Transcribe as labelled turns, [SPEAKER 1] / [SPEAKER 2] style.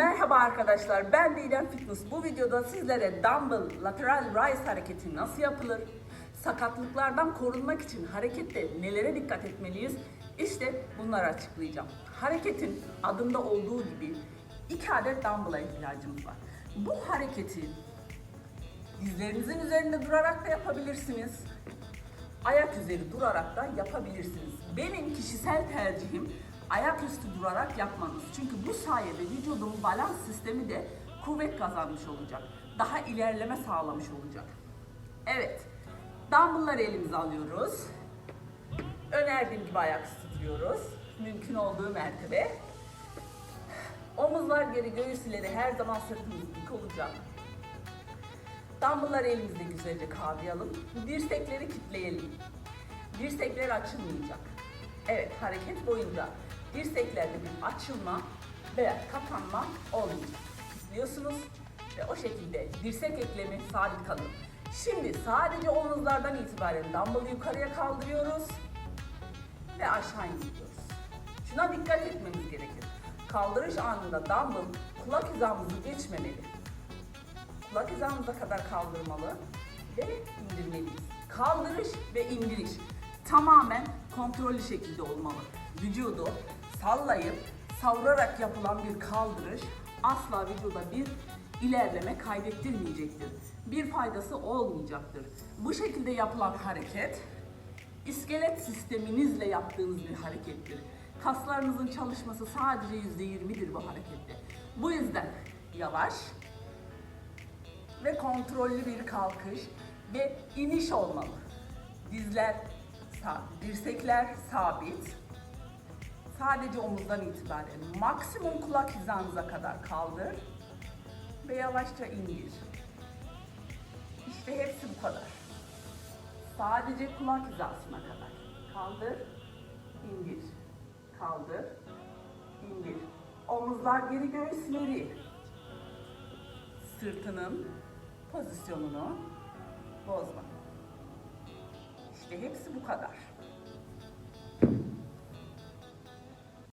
[SPEAKER 1] Merhaba arkadaşlar, ben Didem Fitness. Bu videoda sizlere dumbbell lateral rise hareketi nasıl yapılır, sakatlıklardan korunmak için harekette nelere dikkat etmeliyiz, işte bunları açıklayacağım. Hareketin adında olduğu gibi iki adet dumbbell'a ihtiyacımız var. Bu hareketi dizlerinizin üzerinde durarak da yapabilirsiniz, ayak üzeri durarak da yapabilirsiniz. Benim kişisel tercihim ayaküstü durarak yapmanız. Çünkü bu sayede vücudun balans sistemi de kuvvet kazanmış olacak. Daha ilerleme sağlamış olacak. Evet. Dumbbell'ları elimize alıyoruz. Önerdiğim gibi ayaküstü duruyoruz. Mümkün olduğu mertebe. Omuzlar geri, göğüs ileri her zaman sırtımız dik olacak. Dumbbell'ları elimizde güzelce kavrayalım. Dirsekleri kitleyelim. Dirsekler açılmayacak. Evet, hareket boyunca dirseklerde bir açılma veya kapanma olmayacak. Kitliyorsunuz ve o şekilde dirsek eklemi sabit kalıyor. Şimdi sadece omuzlardan itibaren dumbbell'ı yukarıya kaldırıyoruz ve aşağı indiriyoruz. Şuna dikkat etmemiz gerekir. Kaldırış anında dumbbell kulak hizamızı geçmemeli kulak hizamıza kadar kaldırmalı ve indirmeliyiz. Kaldırış ve indiriş tamamen kontrollü şekilde olmalı. Vücudu sallayıp savurarak yapılan bir kaldırış asla vücuda bir ilerleme kaydettirmeyecektir. Bir faydası olmayacaktır. Bu şekilde yapılan hareket iskelet sisteminizle yaptığınız bir harekettir. Kaslarınızın çalışması sadece %20'dir bu harekette. Bu yüzden yavaş, ve kontrollü bir kalkış ve iniş olmalı. Dizler, dirsekler sabit. Sadece omuzdan itibaren maksimum kulak hizanıza kadar kaldır ve yavaşça indir. İşte hepsi bu kadar. Sadece kulak hizasına kadar. Kaldır, indir. Kaldır, indir. Omuzlar geri göğüs ileri sırtının pozisyonunu bozma. İşte hepsi bu kadar.